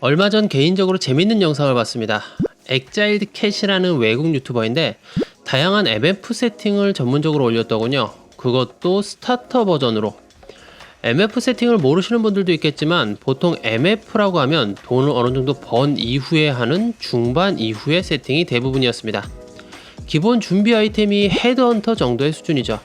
얼마 전 개인적으로 재밌는 영상을 봤습니다. 엑자일드 캣이라는 외국 유튜버인데 다양한 MF 세팅을 전문적으로 올렸더군요. 그것도 스타터 버전으로. MF 세팅을 모르시는 분들도 있겠지만 보통 MF라고 하면 돈을 어느 정도 번 이후에 하는 중반 이후의 세팅이 대부분이었습니다. 기본 준비 아이템이 헤드헌터 정도의 수준이죠.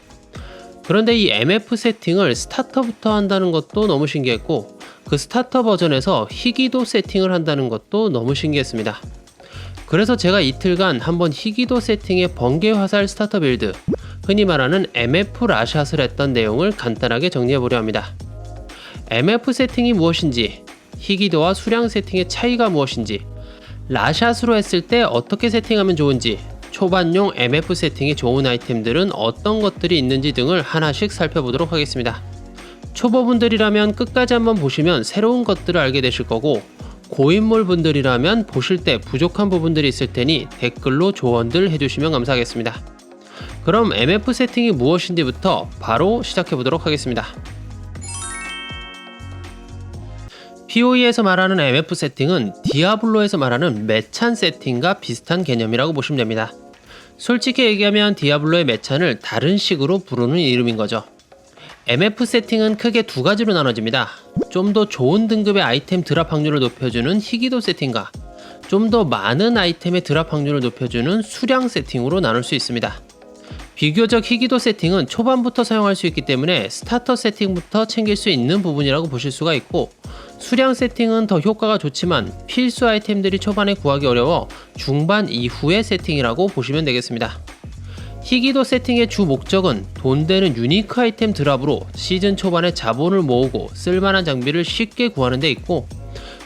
그런데 이 MF 세팅을 스타터부터 한다는 것도 너무 신기했고 그 스타터 버전에서 희귀도 세팅을 한다는 것도 너무 신기했습니다. 그래서 제가 이틀간 한번 희귀도 세팅의 번개 화살 스타터 빌드, 흔히 말하는 MF 라샷을 했던 내용을 간단하게 정리해 보려 합니다. MF 세팅이 무엇인지, 희귀도와 수량 세팅의 차이가 무엇인지, 라샷으로 했을 때 어떻게 세팅하면 좋은지, 초반용 MF 세팅에 좋은 아이템들은 어떤 것들이 있는지 등을 하나씩 살펴보도록 하겠습니다. 초보분들이라면 끝까지 한번 보시면 새로운 것들을 알게 되실 거고 고인물 분들이라면 보실 때 부족한 부분들이 있을 테니 댓글로 조언들 해주시면 감사하겠습니다. 그럼 MF 세팅이 무엇인지부터 바로 시작해 보도록 하겠습니다. POE에서 말하는 MF 세팅은 디아블로에서 말하는 매찬 세팅과 비슷한 개념이라고 보시면 됩니다. 솔직히 얘기하면 디아블로의 매찬을 다른 식으로 부르는 이름인 거죠. MF 세팅은 크게 두 가지로 나눠집니다. 좀 더 좋은 등급의 아이템 드랍 확률을 높여주는 희귀도 세팅과 좀 더 많은 아이템의 드랍 확률을 높여주는 수량 세팅으로 나눌 수 있습니다. 비교적 희귀도 세팅은 초반부터 사용할 수 있기 때문에 스타터 세팅부터 챙길 수 있는 부분이라고 보실 수가 있고 수량 세팅은 더 효과가 좋지만 필수 아이템들이 초반에 구하기 어려워 중반 이후의 세팅이라고 보시면 되겠습니다. 희귀도 세팅의 주 목적은 돈 되는 유니크 아이템 드랍으로 시즌 초반에 자본을 모으고 쓸만한 장비를 쉽게 구하는 데 있고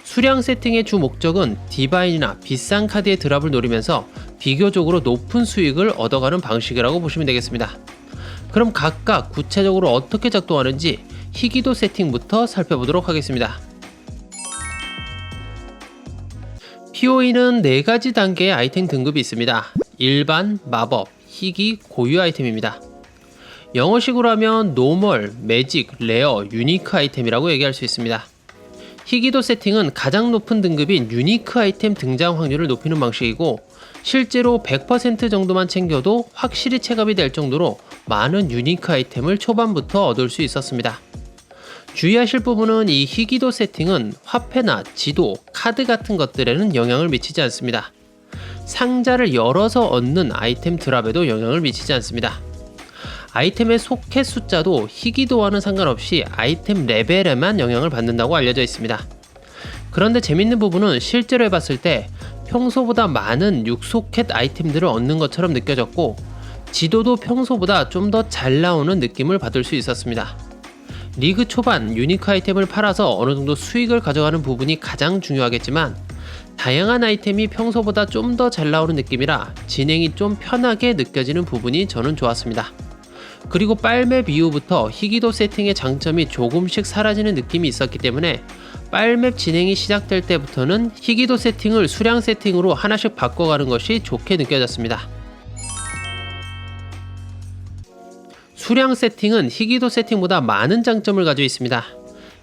수량 세팅의 주 목적은 디바인이나 비싼 카드의 드랍을 노리면서 비교적으로 높은 수익을 얻어가는 방식이라고 보시면 되겠습니다. 그럼 각각 구체적으로 어떻게 작동하는지 희귀도 세팅부터 살펴보도록 하겠습니다. POE는 4가지 단계의 아이템 등급이 있습니다. 일반, 마법, 희귀, 고유 아이템입니다. 영어식으로 하면 노멀, 매직, 레어, 유니크 아이템이라고 얘기할 수 있습니다. 희귀도 세팅은 가장 높은 등급인 유니크 아이템 등장 확률을 높이는 방식이고 실제로 100% 정도만 챙겨도 확실히 체감이 될 정도로 많은 유니크 아이템을 초반부터 얻을 수 있었습니다. 주의하실 부분은 이 희귀도 세팅은 화폐나 지도, 카드 같은 것들에는 영향을 미치지 않습니다. 상자를 열어서 얻는 아이템 드랍에도 영향을 미치지 않습니다. 아이템의 소켓 숫자도 희귀도와는 상관없이 아이템 레벨에만 영향을 받는다고 알려져 있습니다. 그런데 재밌는 부분은 실제로 해봤을 때 평소보다 많은 6소켓 아이템들을 얻는 것처럼 느껴졌고 지도도 평소보다 좀 더 잘 나오는 느낌을 받을 수 있었습니다. 리그 초반 유니크 아이템을 팔아서 어느 정도 수익을 가져가는 부분이 가장 중요하겠지만 다양한 아이템이 평소보다 좀 더 잘 나오는 느낌이라 진행이 좀 편하게 느껴지는 부분이 저는 좋았습니다. 그리고 빨맵 이후부터 희귀도 세팅의 장점이 조금씩 사라지는 느낌이 있었기 때문에 빨맵 진행이 시작될 때부터는 희귀도 세팅을 수량 세팅으로 하나씩 바꿔가는 것이 좋게 느껴졌습니다. 수량 세팅은 희귀도 세팅보다 많은 장점을 가지고 있습니다.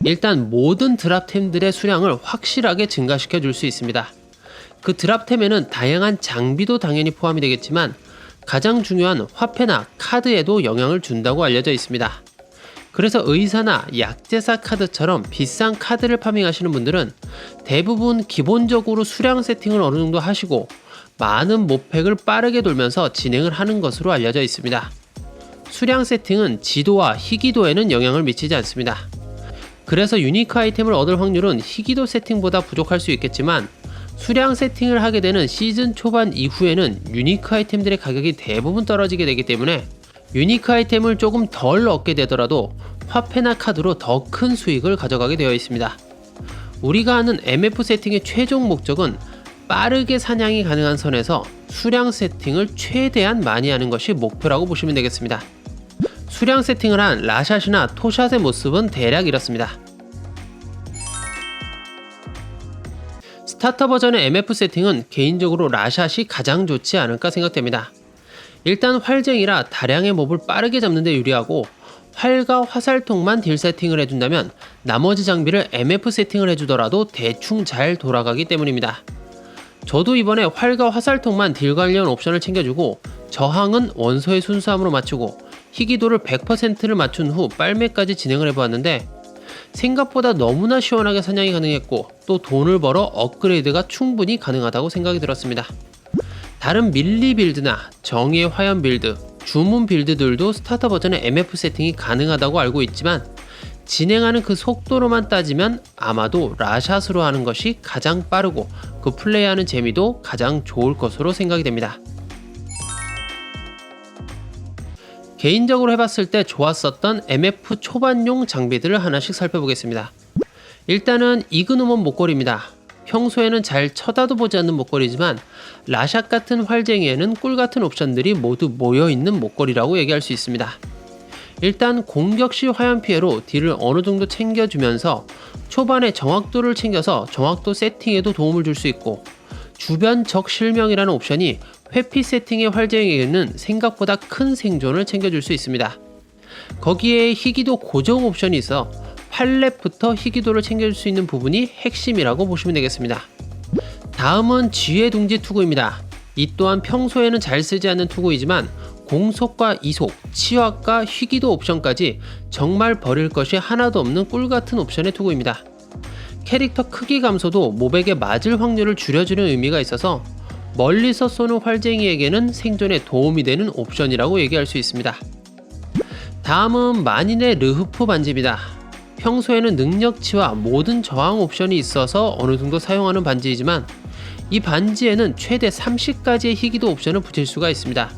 일단 모든 드랍템들의 수량을 확실하게 증가시켜 줄 수 있습니다. 그 드랍템에는 다양한 장비도 당연히 포함이 되겠지만 가장 중요한 화폐나 카드에도 영향을 준다고 알려져 있습니다. 그래서 의사나 약제사 카드처럼 비싼 카드를 파밍하시는 분들은 대부분 기본적으로 수량 세팅을 어느 정도 하시고 많은 모팩을 빠르게 돌면서 진행을 하는 것으로 알려져 있습니다. 수량 세팅은 지도와 희귀도에는 영향을 미치지 않습니다. 그래서 유니크 아이템을 얻을 확률은 희귀도 세팅보다 부족할 수 있겠지만 수량 세팅을 하게 되는 시즌 초반 이후에는 유니크 아이템들의 가격이 대부분 떨어지게 되기 때문에 유니크 아이템을 조금 덜 얻게 되더라도 화폐나 카드로 더 큰 수익을 가져가게 되어 있습니다. 우리가 하는 MF 세팅의 최종 목적은 빠르게 사냥이 가능한 선에서 수량 세팅을 최대한 많이 하는 것이 목표라고 보시면 되겠습니다. 수량 세팅을 한 라샷이나 토샷의 모습은 대략 이렇습니다. 스타터 버전의 MF 세팅은 개인적으로 라샷이 가장 좋지 않을까 생각됩니다. 일단 활쟁이라 다량의 몹을 빠르게 잡는데 유리하고 활과 화살통만 딜 세팅을 해준다면 나머지 장비를 MF 세팅을 해주더라도 대충 잘 돌아가기 때문입니다. 저도 이번에 활과 화살통만 딜 관련 옵션을 챙겨주고 저항은 원소의 순수함으로 맞추고 희귀도를 100%를 맞춘 후 빨매까지 진행을 해보았는데 생각보다 너무나 시원하게 사냥이 가능했고 또 돈을 벌어 업그레이드가 충분히 가능하다고 생각이 들었습니다. 다른 밀리 빌드나 정의의 화염 빌드, 주문 빌드들도 스타터 버전의 MF 세팅이 가능하다고 알고 있지만 진행하는 그 속도로만 따지면 아마도 라샷으로 하는 것이 가장 빠르고 그 플레이하는 재미도 가장 좋을 것으로 생각이 됩니다. 개인적으로 해봤을 때 좋았었던 MF 초반용 장비들을 하나씩 살펴보겠습니다. 일단은 이그노몬 목걸이입니다. 평소에는 잘 쳐다도 보지 않는 목걸이지만 라샷 같은 활쟁이에는 꿀 같은 옵션들이 모두 모여 있는 목걸이라고 얘기할 수 있습니다. 일단 공격 시 화염 피해로 딜을 어느 정도 챙겨주면서 초반에 정확도를 챙겨서 정확도 세팅에도 도움을 줄 수 있고 주변 적 실명이라는 옵션이 회피 세팅의 활쟁이에는 생각보다 큰 생존을 챙겨줄 수 있습니다. 거기에 희귀도 고정 옵션이 있어 8렙부터 희귀도를 챙겨줄 수 있는 부분이 핵심이라고 보시면 되겠습니다. 다음은 지혜 둥지 투구입니다. 이 또한 평소에는 잘 쓰지 않는 투구이지만 공속과 이속, 치확과 희귀도 옵션까지 정말 버릴 것이 하나도 없는 꿀같은 옵션의 투구입니다. 캐릭터 크기 감소도 모백에 맞을 확률을 줄여주는 의미가 있어서 멀리서 쏘는 활쟁이에게는 생존에 도움이 되는 옵션이라고 얘기할 수 있습니다. 다음은 만인의 르흐프 반지입니다. 평소에는 능력치와 모든 저항 옵션이 있어서 어느 정도 사용하는 반지이지만 이 반지에는 최대 30가지의 희귀도 옵션을 붙일 수가 있습니다.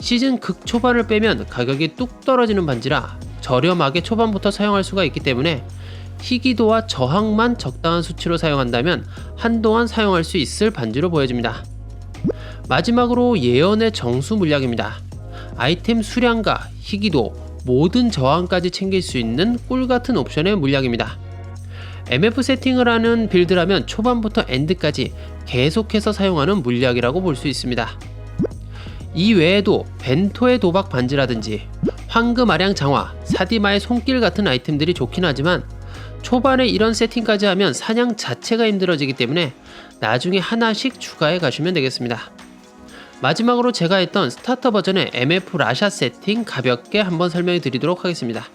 시즌 극 초반을 빼면 가격이 뚝 떨어지는 반지라 저렴하게 초반부터 사용할 수가 있기 때문에 희귀도와 저항만 적당한 수치로 사용한다면 한동안 사용할 수 있을 반지로 보여집니다. 마지막으로 예언의 정수 물약입니다. 아이템 수량과 희귀도, 모든 저항까지 챙길 수 있는 꿀같은 옵션의 물약입니다. MF 세팅을 하는 빌드라면 초반부터 엔드까지 계속해서 사용하는 물약이라고 볼 수 있습니다. 이 외에도 벤토의 도박 반지라든지 황금 아량 장화, 사디마의 손길 같은 아이템들이 좋긴 하지만 초반에 이런 세팅까지 하면 사냥 자체가 힘들어지기 때문에 나중에 하나씩 추가해 가시면 되겠습니다. 마지막으로 제가 했던 스타터 버전의 MF 라샷 세팅 가볍게 한번 설명해 드리도록 하겠습니다.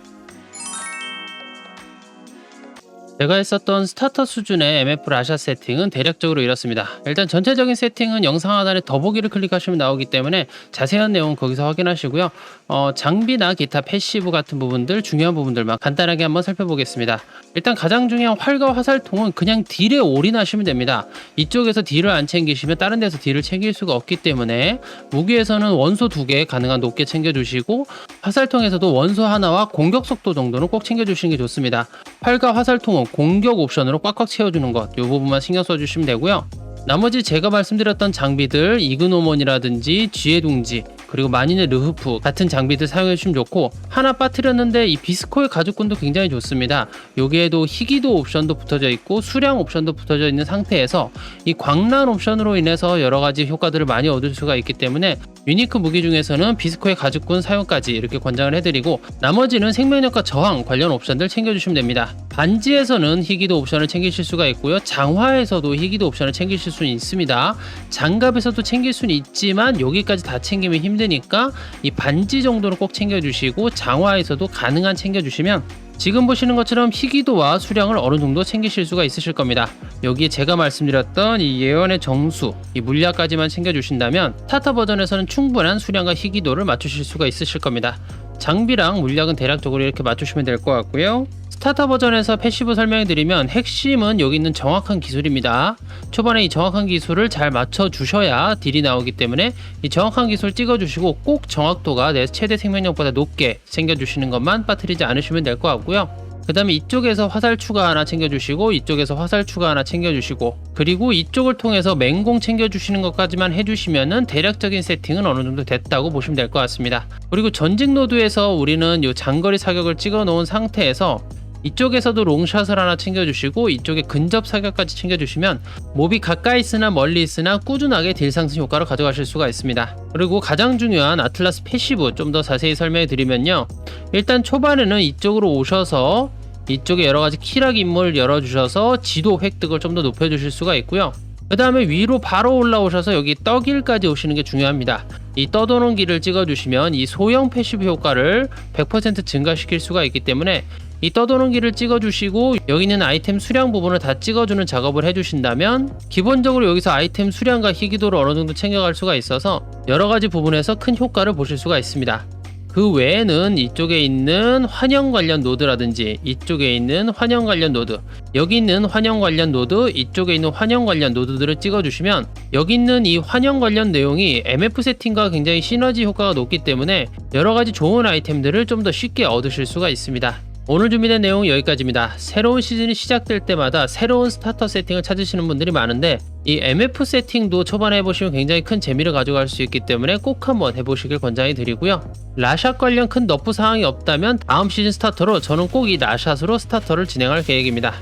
제가 했었던 스타터 수준의 MF 라샷 세팅은 대략적으로 이렇습니다. 일단 전체적인 세팅은 영상 하단에 더보기를 클릭하시면 나오기 때문에 자세한 내용은 거기서 확인하시고요. 어, 장비나 기타 패시브 같은 부분들 중요한 부분들만 간단하게 한번 살펴보겠습니다. 일단 가장 중요한 활과 화살통은 그냥 딜에 올인하시면 됩니다. 이쪽에서 딜을 안 챙기시면 다른 데서 딜을 챙길 수가 없기 때문에 무기에서는 원소 두 개 가능한 높게 챙겨주시고 화살통에서도 원소 하나와 공격 속도 정도는 꼭 챙겨주시는 게 좋습니다. 활과 화살통은 공격 옵션으로 꽉꽉 채워주는 것, 이 부분만 신경 써주시면 되고요. 나머지 제가 말씀드렸던 장비들 이그노몬이라든지 지혜둥지 그리고 만인의 르흐프 같은 장비들 사용해 주시면 좋고 하나 빠뜨렸는데 이 비스코의 가죽군도 굉장히 좋습니다. 여기에도 희귀도 옵션도 붙어져 있고 수량 옵션도 붙어져 있는 상태에서 이 광란 옵션으로 인해서 여러 가지 효과들을 많이 얻을 수가 있기 때문에 유니크 무기 중에서는 비스코의 가죽군 사용까지 이렇게 권장을 해드리고 나머지는 생명력과 저항 관련 옵션들 챙겨주시면 됩니다. 반지에서는 희귀도 옵션을 챙기실 수가 있고요. 장화에서도 희귀도 옵션을 챙기실 수는 있습니다. 장갑에서도 챙길 수는 있지만 여기까지 다 챙기면 힘 드니까 이 반지 정도는 꼭 챙겨주시고 장화에서도 가능한 챙겨주시면 지금 보시는 것처럼 희귀도와 수량을 어느 정도 챙기실 수가 있으실 겁니다. 여기에 제가 말씀드렸던 이 예언의 정수, 이 물약까지만 챙겨주신다면 타타 버전에서는 충분한 수량과 희귀도를 맞추실 수가 있으실 겁니다. 장비랑 물약은 대략적으로 이렇게 맞추시면 될 것 같고요. 스타터 버전에서 패시브 설명해드리면 핵심은 여기 있는 정확한 기술입니다. 초반에 이 정확한 기술을 잘 맞춰 주셔야 딜이 나오기 때문에 이 정확한 기술 찍어주시고 꼭 정확도가 내 최대 생명력보다 높게 챙겨주시는 것만 빠뜨리지 않으시면 될 것 같고요. 그 다음에 이쪽에서 화살 추가 하나 챙겨주시고 이쪽에서 화살 추가 하나 챙겨주시고 그리고 이쪽을 통해서 맹공 챙겨주시는 것까지만 해주시면은 대략적인 세팅은 어느 정도 됐다고 보시면 될 것 같습니다. 그리고 전직 노드에서 우리는 이 장거리 사격을 찍어 놓은 상태에서 이쪽에서도 롱샷을 하나 챙겨주시고 이쪽에 근접 사격까지 챙겨주시면 몹이 가까이 있으나 멀리 있으나 꾸준하게 딜 상승 효과를 가져가실 수가 있습니다. 그리고 가장 중요한 아틀라스 패시브 좀 더 자세히 설명해 드리면요. 일단 초반에는 이쪽으로 오셔서 이쪽에 여러 가지 키락 인물 열어주셔서 지도 획득을 좀 더 높여주실 수가 있고요. 그 다음에 위로 바로 올라오셔서 여기 떠길까지 오시는 게 중요합니다. 이 떠도는 길을 찍어주시면 이 소형 패시브 효과를 100% 증가시킬 수가 있기 때문에 이 떠도는 길을 찍어주시고 여기 있는 아이템 수량 부분을 다 찍어주는 작업을 해주신다면 기본적으로 여기서 아이템 수량과 희귀도를 어느 정도 챙겨갈 수가 있어서 여러 가지 부분에서 큰 효과를 보실 수가 있습니다. 그 외에는 이쪽에 있는 환영 관련 노드라든지 이쪽에 있는 환영 관련 노드 여기 있는 환영 관련 노드 이쪽에 있는 환영 관련 노드들을 찍어주시면 여기 있는 이 환영 관련 내용이 MF 세팅과 굉장히 시너지 효과가 높기 때문에 여러 가지 좋은 아이템들을 좀 더 쉽게 얻으실 수가 있습니다. 오늘 준비된 내용은 여기까지입니다. 새로운 시즌이 시작될 때마다 새로운 스타터 세팅을 찾으시는 분들이 많은데 이 MF 세팅도 초반에 해보시면 굉장히 큰 재미를 가져갈 수 있기 때문에 꼭 한번 해보시길 권장해 드리고요. 라샷 관련 큰 너프 사항이 없다면 다음 시즌 스타터로 저는 꼭 이 라샷으로 스타터를 진행할 계획입니다.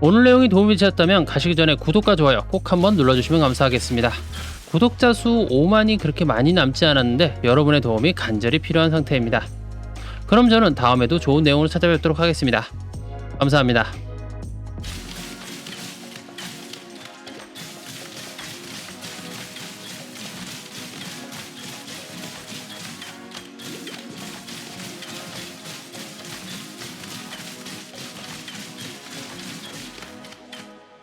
오늘 내용이 도움이 되셨다면 가시기 전에 구독과 좋아요 꼭 한번 눌러주시면 감사하겠습니다. 구독자 수 5만이 그렇게 많이 남지 않았는데 여러분의 도움이 간절히 필요한 상태입니다. 그럼 저는 다음에도 좋은 내용으로 찾아뵙도록 하겠습니다. 감사합니다.